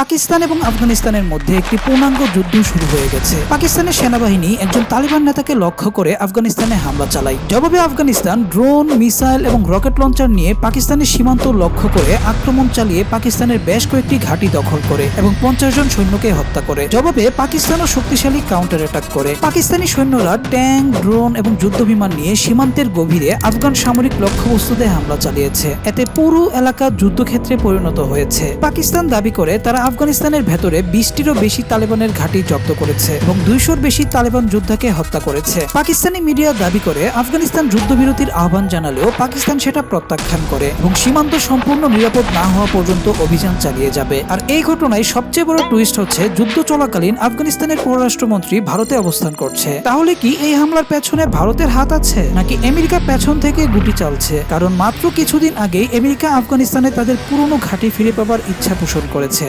পাকিস্তান এবং আফগানিস্তানের মধ্যে একটি পূর্ণাঙ্গ যুদ্ধ শুরু হয়ে গেছে। পাকিস্তানের সেনাবাহিনী একজন তালিবান নেতাকে লক্ষ্য করে আফগানিস্তানে হামলা চালায়। জবাবে আফগানিস্তান ড্রোন, মিসাইল এবং রকেট লঞ্চার নিয়ে পাকিস্তানের সীমান্ত লক্ষ্য করে আক্রমণ চালিয়ে পাকিস্তানের বেশ কয়েকটি ঘাঁটি দখল করে এবং পঞ্চাশ জন সৈন্যকে হত্যা করে। জবাবে পাকিস্তানও শক্তিশালী কাউন্টার অ্যাটাক করে। পাকিস্তানি সৈন্যরা ট্যাঙ্ক, ড্রোন এবং যুদ্ধবিমান নিয়ে সীমান্তের গভীরে আফগান সামরিক লক্ষ্যবস্তুতে হামলা চালিয়েছে। এতে পুরো এলাকা যুদ্ধক্ষেত্রে পরিণত হয়েছে। পাকিস্তান দাবি করে তারা আফগানিস্তানের ভেতরে বিশটিরও বেশি তালেবানের ঘাঁটি জব্দ করেছে এবং দুইশোর বেশি তালেবান যোদ্ধাকে হত্যা করেছে। পাকিস্তানি মিডিয়া দাবি করে, আফগানিস্তান যুদ্ধবিরতির আহ্বান জানালেও পাকিস্তান সেটা প্রত্যাখ্যান করে এবং সীমান্ত সম্পূর্ণ নিরাপদ না হওয়া পর্যন্ত অভিযান চালিয়ে যাবে। আর এই ঘটনায় সবচেয়ে বড় টুইস্ট হচ্ছে, যুদ্ধ চলাকালীন আফগানিস্তানের পররাষ্ট্রমন্ত্রী ভারতে অবস্থান করছে। তাহলে কি এই হামলার পেছনে ভারতের হাত আছে? নাকি আমেরিকা পেছন থেকে গুটি চালছে? কারণ মাত্র কিছুদিন আগেই আমেরিকা আফগানিস্তানে তাদের পুরনো ঘাঁটি ফিরে পাবার ইচ্ছা পোষণ করেছে।